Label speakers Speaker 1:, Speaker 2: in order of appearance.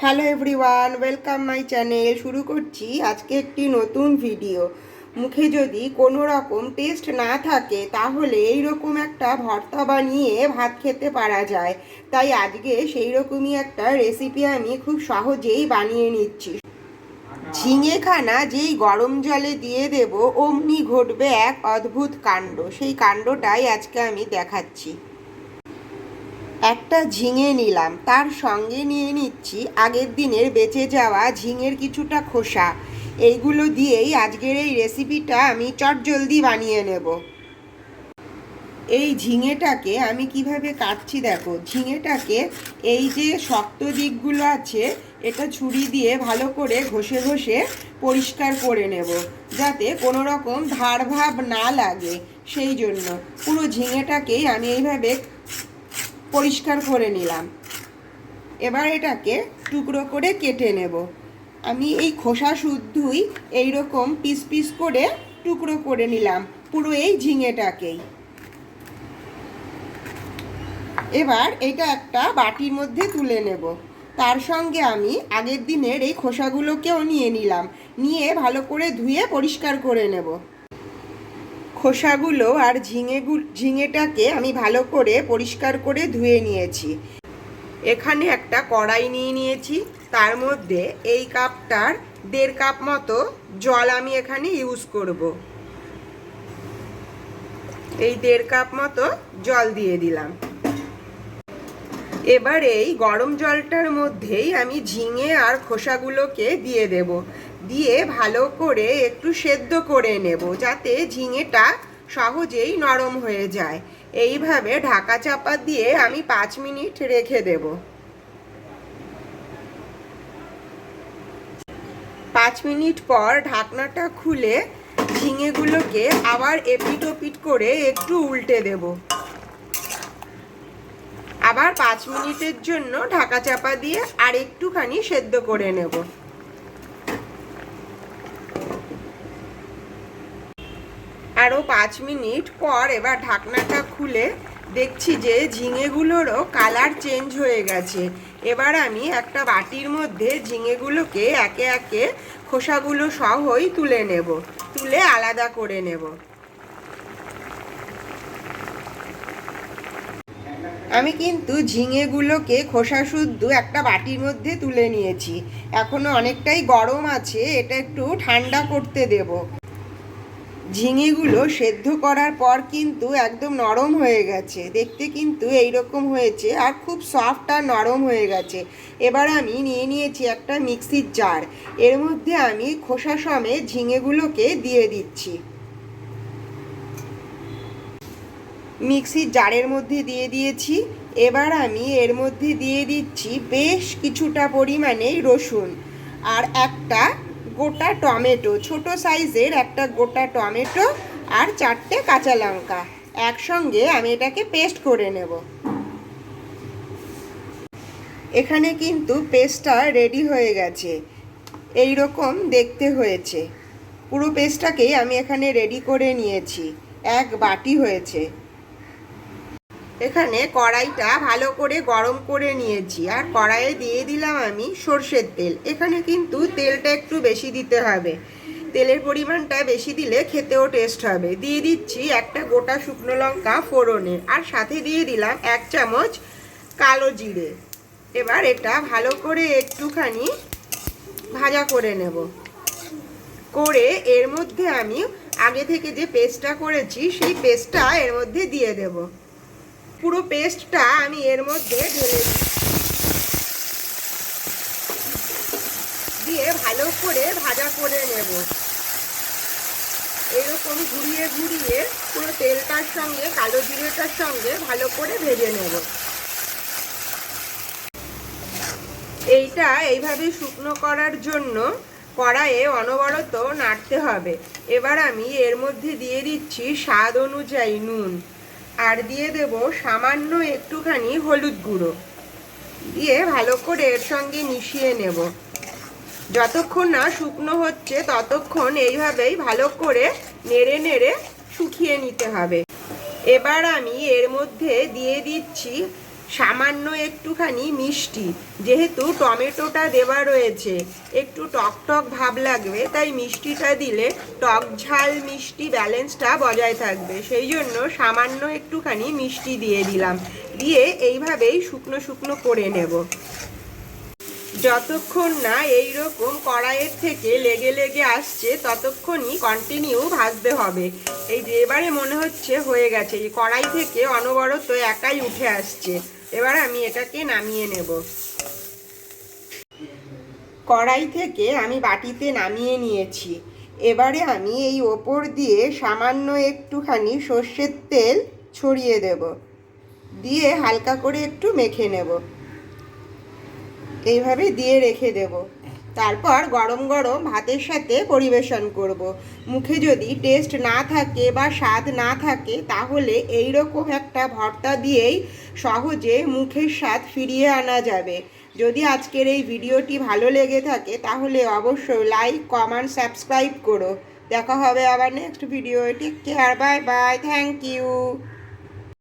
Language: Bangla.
Speaker 1: Hello everyone, welcome my channel. শুরু করছি আজকে একটি নতুন ভিডিও। মুখে যদি কোনো রকম টেস্ট না থাকে, তাহলে এই রকম একটা ভর্তা বানিয়ে ভাত খেতে পারা যায়। তাই আজকে সেই রকমই একটা রেসিপি আমি খুব সহজেই বানিয়ে নিচ্ছি। ঝিঙে খানা যেই গরম জলে দিয়ে দেব, অমনি ঘটবে এক অদ্ভুত কাণ্ড। সেই কাণ্ডটাই আজকে আমি দেখাচ্ছি। একটা ঝিঙে নিলাম, তার সঙ্গে নিয়ে নিচ্ছি আগের দিনের বেঁচে যাওয়া ঝিঙের কিছুটা খোসা। এইগুলো দিয়েই আজকের এই রেসিপিটা আমি চটজলদি বানিয়ে নেব। এই ঝিঙেটাকে আমি কীভাবে কাটছি দেখো, ঝিঙেটাকে এই যে শক্ত দিকগুলো আছে, এটা ছুরি দিয়ে ভালো করে ঘষে ঘষে পরিষ্কার করে নেব, যাতে কোনো রকম ধার ভাব না লাগে। সেই জন্য পুরো ঝিঙেটাকেই আমি এইভাবে পরিষ্কার করে নিলাম। এবার এটাকে টুকরো করে কেটে নেব। আমি এই খোসা শুদ্ধই এই রকম পিস পিস করে টুকরো করে নিলাম, পুরো এই ঝিঙেটাকেই। এবার এটা একটা বাটির মধ্যে তুলে নেব। তার সঙ্গে আমি আগের দিনের এই খোসাগুলোকেও নিয়ে নিলাম। নিয়ে ভালো করে ধুয়ে পরিষ্কার করে নেব। খোসাগুলো আর ঝিঙেগু, ঝিঙেটাকে আমি ভালো করে পরিষ্কার করে ধুয়ে নিয়েছি। এখানে একটা কড়াই নিয়ে নিয়েছি। তার মধ্যে এই কাপটার দেড় কাপ মতো জল আমি এখানে ইউজ করব। এই দেড় কাপ মতো জল দিয়ে দিলাম। এবার এই গরম জলটার মধ্যেই আমি ঝিঙে আর খোসাগুলোকে দিয়ে দেব। দিয়ে ভালো করে একটু সেদ্ধ করে নেব যাতে ঝিঙেটা সহজেই নরম হয়ে যায়। এইভাবে ঢাকা চাপা দিয়ে আমি পাঁচ মিনিট রেখে দেব। পাঁচ মিনিট পর ঢাকনাটা খুলে ঝিঙেগুলোকে আবার এপিট ওপিট করে একটু উল্টে দেবো। আবার পাঁচ মিনিটের জন্য ঢাকা চাপা দিয়ে আর একটুখানি সেদ্ধ করে নেব। আরও পাঁচ মিনিট পর এবার ঢাকনাটা খুলে দেখছি যে ঝিঙেগুলোরও কালার চেঞ্জ হয়ে গেছে। এবার আমি একটা বাটির মধ্যে ঝিঙেগুলোকে একে একে খোসাগুলো সহই তুলে নেব, তুলে আলাদা করে নেব। আমি কিন্তু ঝিঙেগুলোকে খোসা শুদ্ধ একটা বাটির মধ্যে তুলে নিয়েছি। এখনও অনেকটাই গরম আছে, এটা একটু ঠান্ডা করতে দেব। ঝিঙেগুলো সেদ্ধ করার পর কিন্তু একদম নরম হয়ে গেছে। দেখতে কিন্তু এই রকম হয়েছে আর খুব সফট আর নরম হয়ে গেছে। এবার আমি নিয়ে নিয়েছি একটা মিক্সির জার এর মধ্যে আমি খোসা সমেত ঝিঙেগুলোকে দিয়ে দিচ্ছি। মিক্সির জারের মধ্যে দিয়ে দিয়েছি। এবার আমি এর মধ্যে দিয়ে দিচ্ছি বেশ কিছুটা পরিমাণে রসুন আর একটা গোটা টমেটো, ছোট সাইজের একটা গোটা টমেটো আর চারটে কাঁচা লঙ্কা। একসঙ্গে আমি এটাকে পেস্ট করে নেব। এখানে কিন্তু পেস্টটা রেডি হয়ে গেছে। এই রকম দেখতে হয়েছে। পুরো পেস্টটাকেই আমি এখানে রেডি করে নিয়েছি। এক বাটি হয়েছে। এখানে কড়াইটা ভালো করে গরম করে নিয়েছি। আর কড়াইয়ে দিয়ে দিলাম আমি সর্ষের তেল। এখানে কিন্তু তেলটা একটু বেশি দিতে হবে। তেলের পরিমাণটা বেশি দিলে খেতেও টেস্ট হবে। দিয়ে দিচ্ছি একটা গোটা শুকনো লঙ্কা ফোড়নে। আর সাথে দিয়ে দিলাম এক চামচ কালো জিরে। এবার এটা ভালো করে একটুখানি ভাজা করে নেব। করে এর মধ্যে আমি আগে থেকে যে পেস্টটা করেছি, সেই পেস্টটা এর মধ্যে দিয়ে দেবো। পুরো পেস্টটা আমি এর মধ্যে ঢেলে দিয়ে ভালো করে ভাজা করে নেব। এরকম ঘুরিয়ে ঘুরিয়ে পুরো তেলটার সঙ্গে, কালো জিরেটার সঙ্গে ভালো করে ভেজে নেব। এইটা এইভাবে শুকনো করার জন্য কড়াইয়ে অনবরত নাড়তে হবে। এবার আমি এর মধ্যে দিয়ে দিচ্ছি স্বাদ অনুযায়ী নুন। আর দিয়ে দেব সামান্য একটুখানি হলুদ গুঁড়ো। দিয়ে ভালো করে এর সঙ্গে মিশিয়ে নেব। যতক্ষণ না শুকনো হচ্ছে, ততক্ষণ এইভাবেই ভালো করে নেড়ে নেড়ে শুকিয়ে নিতে হবে। এবার আমি এর মধ্যে দিয়ে দিচ্ছি সামান্য একটুখানি মিষ্টি। যেহেতু টমেটোটা দেওয়া রয়েছে, একটু টক টক ভাব লাগবে, তাই মিষ্টিটা দিলে টক ঝাল মিষ্টি ব্যালেন্সটা বজায় থাকবে। সেই জন্য সামান্য একটুখানি মিষ্টি দিয়ে দিলাম। দিয়ে এইভাবেই শুকনো শুকনো করে নেব। যতক্ষণ না এই রকম কড়াইয়ের থেকে লেগে লেগে আসছে, ততক্ষণই কন্টিনিউ ভাজতে হবে। এই যে এবারে মনে হচ্ছে হয়ে গেছে। এই কড়াই থেকে অনবরত একাই উঠে আসছে। এবার আমি এটাকে নামিয়ে নেব। কড়াই থেকে আমি বাটিতে নামিয়ে নিয়েছি। এবারে আমি এই ওপর দিয়ে সামান্য একটুখানি সর্ষের তেল ছড়িয়ে দেব। দিয়ে হালকা করে একটু মেখে নেব। এইভাবে দিয়ে রেখে দেব। তারপর গরম গরম ভাতের সাথে পরিবেশন করব। মুখে যদি টেস্ট না থাকে বা স্বাদ না থাকে, তাহলে এই রকম একটা ভর্তা দিয়েই সহজে মুখের স্বাদ ফিরিয়ে আনা যাবে। যদি আজকের এই ভিডিওটি ভালো লেগে থাকে, তাহলে অবশ্যই লাইক কমেন্ট সাবস্ক্রাইব করো। দেখা হবে আবার next video take care bye bye thank you